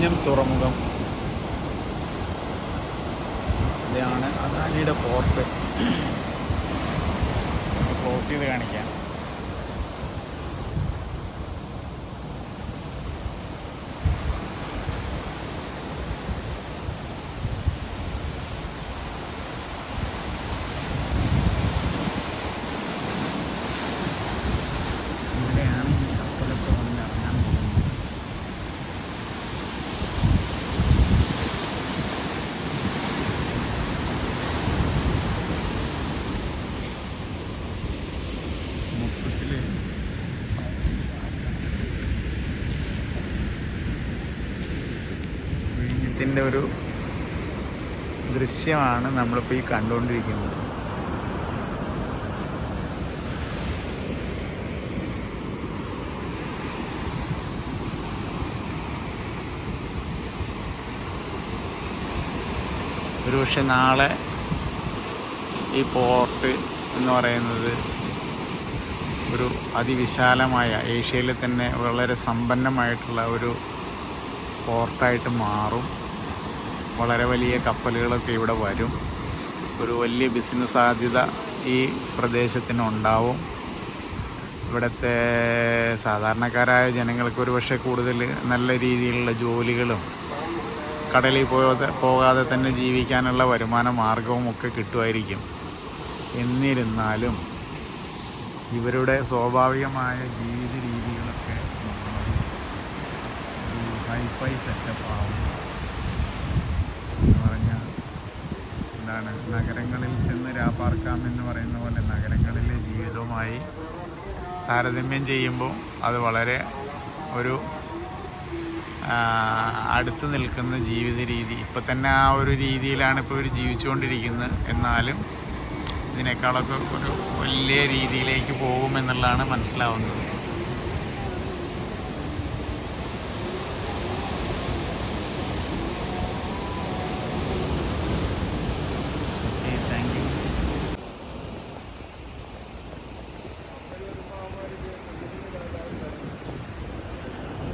വിഴിഞ്ഞം തുറമുഖം. ഇതാണ് അദാനിയുടെ പോർട്ട് ക്ലോസ് ചെയ്ത് കാണിക്കാം. വിഴിഞ്ഞത്തിന്റെ ഒരു ദൃശ്യമാണ് നമ്മളിപ്പോൾ ഈ കണ്ടുകൊണ്ടിരിക്കുന്നത്. ഒരുപക്ഷെ നാളെ ഈ പോർട്ട് എന്ന് പറയുന്നത് ഒരു അതിവിശാലമായ ഏഷ്യയിലെ തന്നെ വളരെ സമ്പന്നമായിട്ടുള്ള ഒരു പോർട്ടായിട്ട് മാറും. വളരെ വലിയ കപ്പലുകളൊക്കെ ഇവിടെ വരും. ഒരു വലിയ ബിസിനസ് സാധ്യത ഈ പ്രദേശത്തിന് പ്രദേശത്തിനുണ്ടാവും ഇവിടുത്തെ സാധാരണക്കാരായ ജനങ്ങൾക്ക് ഒരു പക്ഷേ കൂടുതൽ നല്ല രീതിയിലുള്ള ജോലികളും കടലിൽ പോകാതെ പോകാതെ തന്നെ ജീവിക്കാനുള്ള വരുമാന മാർഗവും ഒക്കെ കിട്ടുമായിരിക്കും. എന്നിരുന്നാലും ഇവരുടെ സ്വാഭാവികമായ ജീവിത രീതികളൊക്കെ ഹൈഫൈ സെറ്റപ്പ് ആവും എന്ന് പറഞ്ഞാൽ എന്താണ് നഗരങ്ങളിൽ ചെന്ന് രാപ്പാർക്കാം എന്ന് പറയുന്ന പോലെ നഗരങ്ങളിലെ ജീവിതവുമായി താരതമ്യം ചെയ്യുമ്പോൾ അത് വളരെ ഒരു അടുത്ത് നിൽക്കുന്ന ജീവിത രീതി. ഇപ്പം തന്നെ ആ ഒരു രീതിയിലാണ് ഇപ്പോൾ ഇവർ ജീവിച്ചുകൊണ്ടിരിക്കുന്നത്. എന്നാലും ഇതിനേക്കാളൊക്കെ ഒരു വലിയ രീതിയിലേക്ക് പോകുമെന്നുള്ളതാണ് മനസ്സിലാവുന്നത്.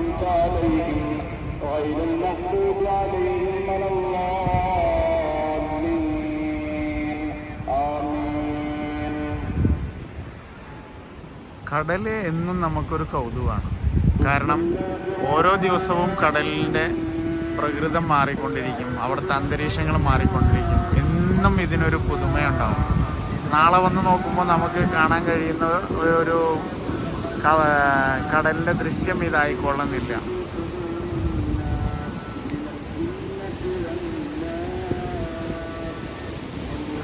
أنعمت عليهم غير المغضوب عليهم ولا الضالين آمين കടൽ എന്നും നമുക്കൊരു കൗതുകമാണ് കാരണം ഓരോ ദിവസവും കടലിൻ്റെ പ്രകൃതം മാറിക്കൊണ്ടിരിക്കും അവിടുത്തെ അന്തരീക്ഷങ്ങൾ മാറിക്കൊണ്ടിരിക്കും എന്നും ഇതിനൊരു പുതുമയുണ്ടാവും നാളെ വന്ന് നോക്കുമ്പോൾ നമുക്ക് കാണാൻ കഴിയുന്ന ഒരു ക- കടലിന്റെ ദൃശ്യം ഇതായിക്കൊള്ളുന്നില്ല.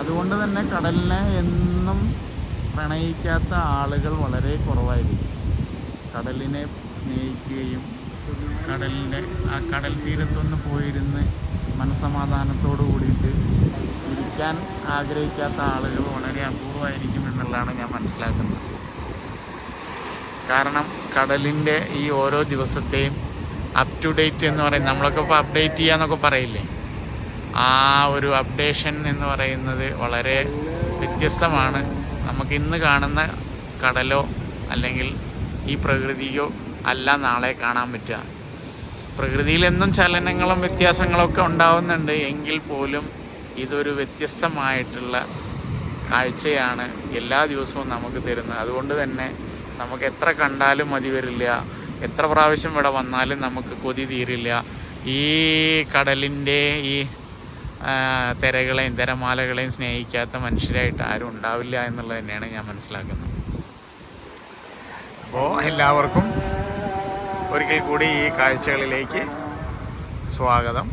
അതുകൊണ്ട് തന്നെ കടലിനെ എന്നും പ്രണയിക്കാത്ത ആളുകൾ വളരെ കുറവായിരിക്കും. കടലിനെ സ്നേഹിക്കുകയും കടലിന്റെ ആ കടൽ തീരത്തൊന്ന് പോയിരുന്ന് മനസമാധാനത്തോടു കൂടിയിട്ട് ഇരിക്കാൻ ആഗ്രഹിക്കാത്ത ആളുകൾ വളരെ അപൂർവമായിരിക്കും എന്നുള്ളതാണ് ഞാൻ മനസ്സിലാക്കുന്നത്. കാരണം കടലിന്റെ ഈ ഓരോ ദിവസത്തെയും അപ് ടു ഡേറ്റ് എന്ന് പറയും നമ്മളൊക്കെ ഇപ്പോൾ അപ്ഡേറ്റ് ചെയ്യാന്നൊക്കെ പറയില്ലേ? ആ ഒരു അപ്ഡേഷൻ എന്ന് പറയുന്നത് വളരെ വ്യത്യസ്തമാണ്. നമുക്ക് ഇന്ന് കാണുന്ന കടലോ അല്ലെങ്കിൽ ഈ പ്രകൃതിയോ അല്ല നാളെ കാണാൻ പറ്റുക. പ്രകൃതിയിൽ എന്നും ചലനങ്ങളും വ്യത്യാസങ്ങളൊക്കെ ഉണ്ടാവുന്നുണ്ട്. എങ്കിൽ പോലും ഇതൊരു വ്യത്യസ്തമായിട്ടുള്ള കാഴ്ചയാണ് എല്ലാ ദിവസവും നമുക്ക് തരുന്നത്. അതുകൊണ്ട് തന്നെ നമുക്ക് എത്ര കണ്ടാലും മതി വരില്ല. എത്ര പ്രാവശ്യം ഇവിടെ വന്നാലും നമുക്ക് കൊതി തീരില്ല. ഈ കടലിന്റെ ഈ തിരകളെയും തിരമാലകളെയും സ്നേഹിക്കാത്ത മനുഷ്യരായിട്ട് ആരും ഉണ്ടാവില്ല എന്നുള്ളത് തന്നെയാണ് ഞാൻ മനസ്സിലാക്കുന്നത്. അപ്പോൾ എല്ലാവർക്കും ഒരിക്കൽ കൂടി ഈ കാഴ്ചകളിലേക്ക് സ്വാഗതം.